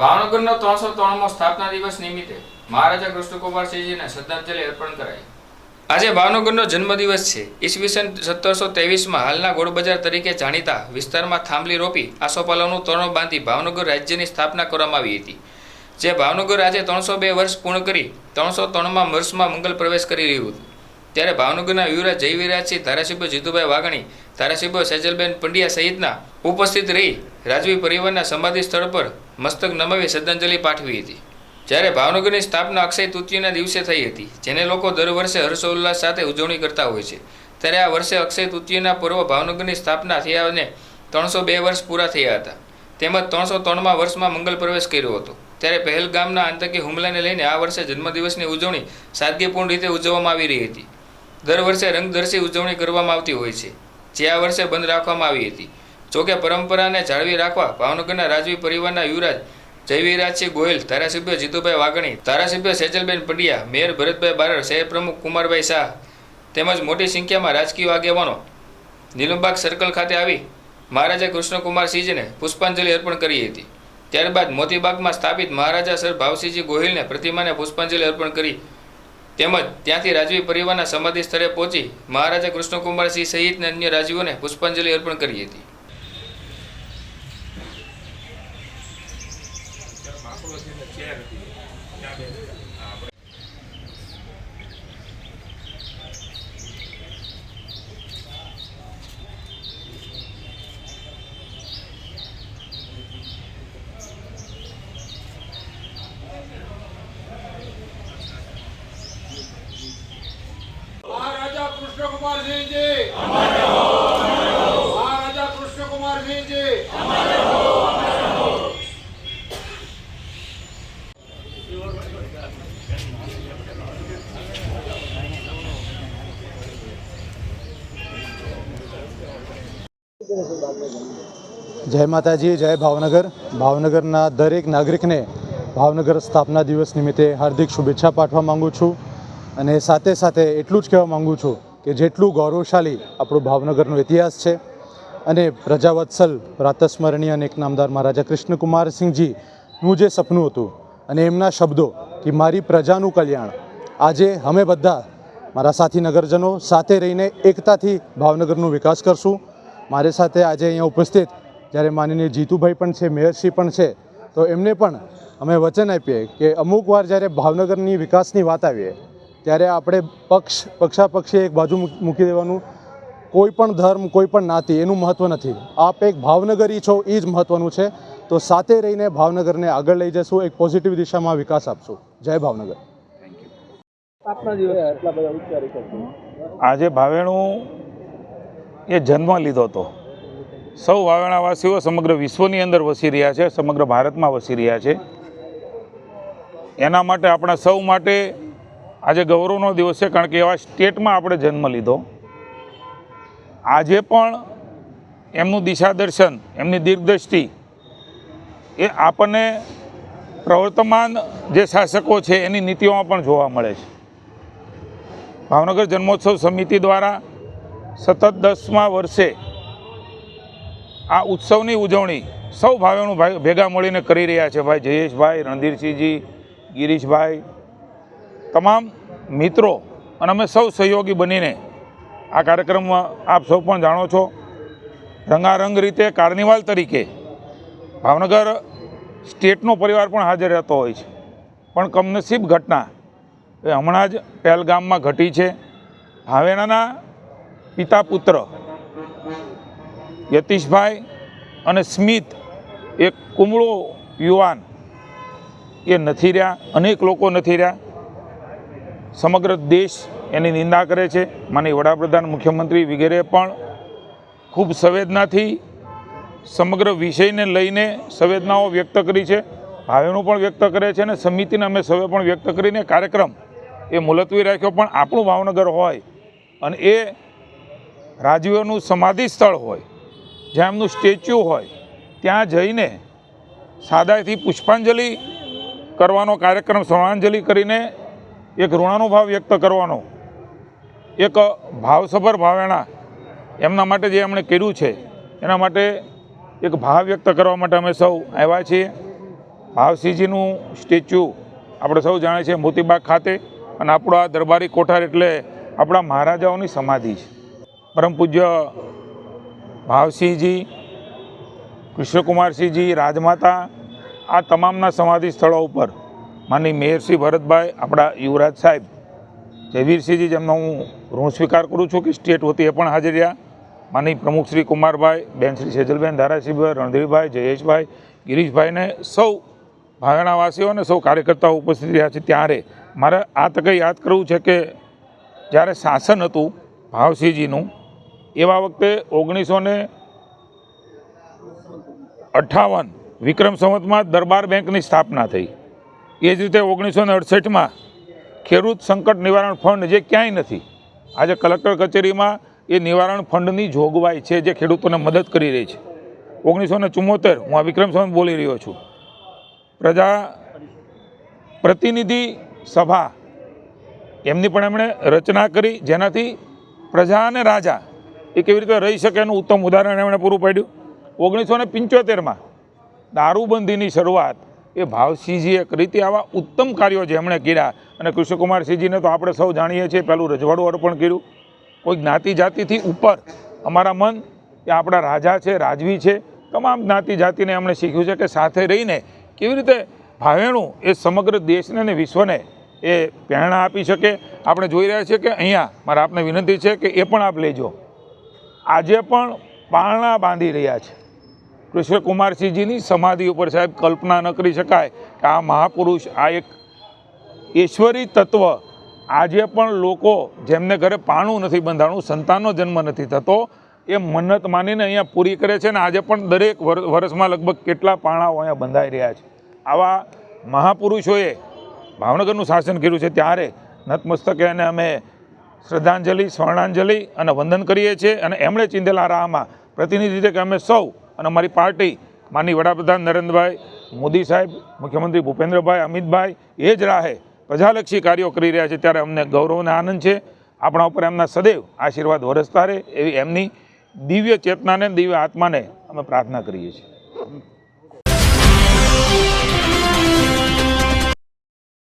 ભાવનગરનો ત્રણસો ત્રણમો સ્થાપના દિવસ નિમિત્તે મહારાજા કૃષ્ણકુમારસિંહજીને શ્રદ્ધાંજલિ અર્પણ કરાઈ. આજે ભાવનગરનો જન્મદિવસ છે. ઈસવીસન સત્તરસો ત્રેવીસમાં હાલના ગોળબજાર તરીકે જાણીતા વિસ્તારમાં થાંભલી રોપી આસોપાલવનું તોરણ બાંધી ભાવનગર રાજ્યની સ્થાપના કરવામાં આવી હતી. જે ભાવનગર આજે ત્રણસો બે વર્ષ પૂર્ણ કરી ત્રણસો ત્રણમાં વર્ષમાં મંગલ પ્રવેશ કરી રહ્યું હતું. ત્યારે ભાવનગરના યુવરાજ જયવીરાજસિંહ ધારાસભ્ય જીતુભાઈ વાઘણી, ધારાસભ્ય સેજલબેન પંડ્યા સહિતના ઉપસ્થિત રહી રાજવી પરિવારના સમાધિ સ્થળ પર મસ્તક નમાવી શ્રદ્ધાંજલિ પાઠવી હતી. જ્યારે ભાવનગરની સ્થાપના અક્ષય તૃતીયના દિવસે થઈ હતી, જેને લોકો દર વર્ષે હર્ષોલ્લાસ સાથે ઉજવણી કરતા હોય છે. ત્યારે આ વર્ષે અક્ષય તૃતીયના પર્વ ભાવનગરની સ્થાપના થયા અને ત્રણસો બે વર્ષ પૂરા થયા હતા. તેમજ ત્રણસો ત્રણમાં વર્ષમાં મંગલ પ્રવેશ કર્યો હતો. ત્યારે પહેલગામના આતંકી હુમલાને લઈને આ વર્ષે જન્મદિવસની ઉજવણી સાદગીપૂર્ણ રીતે ઉજવવામાં આવી રહી હતી. દર વર્ષે રંગદર્શી ઉજવણી કરવામાં આવતી હોય છે, જે આ વર્ષે બંધ રાખવામાં આવી હતી. જોકે પરંપરાને જાળવી રાખવા ભાવનગરના રાજવી પરિવારના યુવરાજ જયવીરાજસિંહ ગોયલ, ધારાસભ્ય જીતુભાઈ વાઘણી, ધારાસભ્ય સેજલબેન પંડ્યા, મેયર ભરતભાઈ બારડ, શહેર પ્રમુખ કુમારભાઈ શાહ તેમજ મોટી સંખ્યામાં રાજકીય આગેવાનો નીલમબાગ સર્કલ ખાતે આવી મહારાજા કૃષ્ણકુમારસિંહજીને પુષ્પાંજલિ અર્પણ કરી હતી. ત્યારબાદ મોતીબાગમાં સ્થાપિત મહારાજા સર ભાવસિંહજી ગોહિલને પ્રતિમાને પુષ્પાંજલિ અર્પણ કરી તેમજ ત્યાંથી રાજવી પરિવારના સમાધિ સ્થળે પહોંચી મહારાજા કૃષ્ણકુમારસિંહ સહિતના અન્ય રાજવીઓને પુષ્પાંજલિ અર્પણ કરી હતી. જય માતાજી જય ભાવનગર ભાવનગરના દરેક નાગરિકને ભાવનગર સ્થાપના દિવસ નિમિત્તે હાર્દિક શુભેચ્છા પાઠવા માગું છું અને સાથે સાથે એટલું જ કહેવા માગું છું કે જેટલું ગૌરવશાળી આપણું ભાવનગરનો ઇતિહાસ છે. અને પ્રજાવત્સલ પ્રાતસ્મરણીય અને એક નામદાર મહારાજા કૃષ્ણકુમારસિંહજીનું જે સપનું હતું અને એમના શબ્દો કે મારી પ્રજાનું કલ્યાણ, આજે અમે બધા મારા સાથી નગરજનો સાથે રહીને એકતાથી ભાવનગરનો વિકાસ કરશું. મારી સાથે આજે અહીંયા ઉપસ્થિત જ્યારે માનનીય જીતુભાઈ પણ છે મેયરશ્રી પણ છે, તો એમને પણ અમે વચન આપીએ કે અમુક વાર જ્યારે ભાવનગરની વિકાસની વાત આવીએ ત્યારે આપણે પક્ષ પક્ષાપક્ષી એક બાજુ મૂકી દેવાનું. કોઈ પણ ધર્મ કોઈ પણ નાતી એનું મહત્ત્વ નથી. આપ એક ભાવનગરી છો એ જ મહત્ત્વનું છે. તો સાથે રહીને ભાવનગરને આગળ લઈ જશું એક પોઝિટિવ દિશામાં વિકાસ આપશું. જય ભાવનગર. આજે ભાવેણું એ જન્મ લીધો હતો. સૌ વાવેણાવાસીઓ સમગ્ર વિશ્વની અંદર વસી રહ્યા છે સમગ્ર ભારતમાં વસી રહ્યા છે. એના માટે આપણા સૌ માટે આજે ગૌરવનો દિવસ છે, કારણ કે એવા સ્ટેટમાં આપણે જન્મ લીધો. આજે પણ એમનું દિશા દર્શન એમની દીર્ઘદ્રષ્ટિ એ આપણને પ્રવર્તમાન જે શાસકો છે, એની નીતિઓમાં પણ જોવા મળે છે. ભાવનગર જન્મોત્સવ સમિતિ દ્વારા સતત દસમા વર્ષે આ ઉત્સવની ઉજવણી સૌ ભાઈ ભેગા મળીને કરી રહ્યા છે. ભાઈ જયેશભાઈ, રણધીરસિંહજી, ગિરીશભાઈ તમામ મિત્રો અને અમે સૌ સહયોગી બનીને આ કાર્યક્રમમાં આપ સૌ પણ જાણો છો, રંગારંગ રીતે કાર્નિવાલ તરીકે ભાવનગર સ્ટેટનો પરિવાર પણ હાજર રહેતો હોય છે. પણ કમનસીબ ઘટના એ હમણાં જ પહેલગામમાં ઘટી છે. હાવેણાના પિતા પુત્ર યતીશભાઈ અને સ્મિત, એક કુમળો યુવાન એ નથી રહ્યા, અનેક લોકો નથી રહ્યા. સમગ્ર દેશ એની નિંદા કરે છે. માની વડાપ્રધાન, મુખ્યમંત્રી વગેરે પણ ખૂબ સંવેદનાથી સમગ્ર વિષયને લઈને સંવેદનાઓ વ્યક્ત કરી છે. ભાવેનું પણ વ્યક્ત કરે છે અને સમિતિને અમે સૌએ પણ વ્યક્ત કરીને કાર્યક્રમ એ મુલતવી રાખ્યો. પણ આપણું ભાવનગર હોય અને એ રાજવીઓનું સમાધિ સ્થળ હોય, જ્યાં એમનું સ્ટેચ્યુ હોય, ત્યાં જઈને સાદાથી પુષ્પાંજલિ કરવાનો કાર્યક્રમ, શ્રદ્ધાંજલિ કરીને એક ઋણાનુભાવ વ્યક્ત કરવાનો, એક ભાવસભર ભાવેણા, એમના માટે જે એમણે કર્યું છે, એના માટે એક ભાવ વ્યક્ત કરવા માટે અમે સૌ આવ્યા છીએ. ભાવસિંહજીનું સ્ટેચ્યુ આપણે સૌ જાણીએ છીએ મોતીબાગ ખાતે અને આપણો આ દરબારી કોઠાર એટલે આપણા મહારાજાઓની સમાધિ છે. પરમ પૂજ્ય ભાવસિંહજી, કૃષ્ણકુમારસિંહજી, રાજમાતા, આ તમામના સમાધિ સ્થળો ઉપર માની મેયરશ્રી ભરતભાઈ, આપણા યુવરાજ સાહેબ, જયવીરસિંહજી જેમનો હું ઋણ સ્વીકાર કરું છું કે સ્ટેટ વતીએ પણ હાજર રહ્યા. માની પ્રમુખ શ્રી કુમારભાઈ, બેન શ્રી સેજલબેન ધારાસિંહભાઈ રણધીરભાઈ, જયેશભાઈ, ગિરીશભાઈને સૌ ભાગણાવાસીઓ અને સૌ કાર્યકર્તાઓ ઉપસ્થિત રહ્યા છે ત્યારે મારે આ તકે યાદ કરવું છે કે જ્યારે શાસન હતું ભાવસિંહજીનું, એવા વખતે ઓગણીસો ને અઠ્ઠાવન વિક્રમ સંવતમાં દરબાર બેંકની સ્થાપના થઈ. એ જ રીતે ઓગણીસો ને અડસઠમાં ખેડૂત સંકટ નિવારણ ફંડ જે ક્યાંય નથી, આજે કલેક્ટર કચેરીમાં એ નિવારણ ફંડની જોગવાઈ છે જે ખેડૂતોને મદદ કરી રહી છે. ઓગણીસો ને ચુમ્મોતેર, હું આ વિક્રમ સંત બોલી રહ્યો છું. પ્રજા પ્રતિનિધિ સભા, એમની પણ એમણે રચના કરી જેનાથી પ્રજા અને રાજા એ કેવી રીતે રહી શકે એનું ઉત્તમ ઉદાહરણ એમણે પૂરું પાડ્યું. ઓગણીસો ને પંચોતેરમાં દારૂબંધીની શરૂઆત એ ભાવસિંહજી એક રીતે આવા ઉત્તમ કાર્યો જેમણે કર્યા. અને કૃષ્ણકુમારસિંહજીને તો આપણે સૌ જાણીએ છીએ પહેલું રજવાડું અર્પણ કર્યું. કોઈ જ્ઞાતિ જાતિથી ઉપર અમારા મન કે આપણા રાજા છે, રાજવી છે, તમામ જ્ઞાતિ જાતિને એમણે શીખ્યું છે કે સાથે રહીને કેવી રીતે ભાવેણું એ સમગ્ર દેશને અને વિશ્વને એ પ્રેરણા આપી શકે. આપણે જોઈ રહ્યા છીએ કે અહીંયા મારા આપને વિનંતી છે કે એ પણ આપ લેજો. આજે પણ પારણા બાંધી રહ્યા છે. કૃષ્ણકુમારસિંહજીની સમાધિ ઉપર સાહેબ કલ્પના ન કરી શકાય કે આ મહાપુરુષ, આ એક ઈશ્વરી તત્વ આજે પણ લોકો જેમને ઘરે પાણું નથી બંધાણું, સંતાનનો જન્મ નથી થતો, એ મન્નત માનીને અહીંયા પૂરી કરે છે ને આજે પણ દરેક વર- વર્ષમાં લગભગ કેટલા પાણાઓ અહીંયા બંધાઈ રહ્યા છે. આવા મહાપુરુષોએ ભાવનગરનું શાસન કર્યું છે ત્યારે નતમસ્તકે એને અમે શ્રદ્ધાંજલિ સ્વર્ણાંજલિ અને વંદન કરીએ છીએ અને એમણે ચિંધેલા રાહમાં પ્રતિનિધિ કે અમે સૌ અને અમારી પાર્ટી માની વડાપ્રધાન નરેન્દ્રભાઈ મોદી સાહેબ, મુખ્યમંત્રી ભૂપેન્દ્રભાઈ, અમિતભાઈ, એ જ રાહે પ્રજાલક્ષી કાર્યો કરી રહ્યા છે ત્યારે અમને ગૌરવ અને આનંદ છે. આપણા ઉપર એમના સદૈવ આશીર્વાદ વરસતા રહે એવી એમની દિવ્ય ચેતનાને, દિવ્ય આત્માને અમે પ્રાર્થના કરીએ છીએ.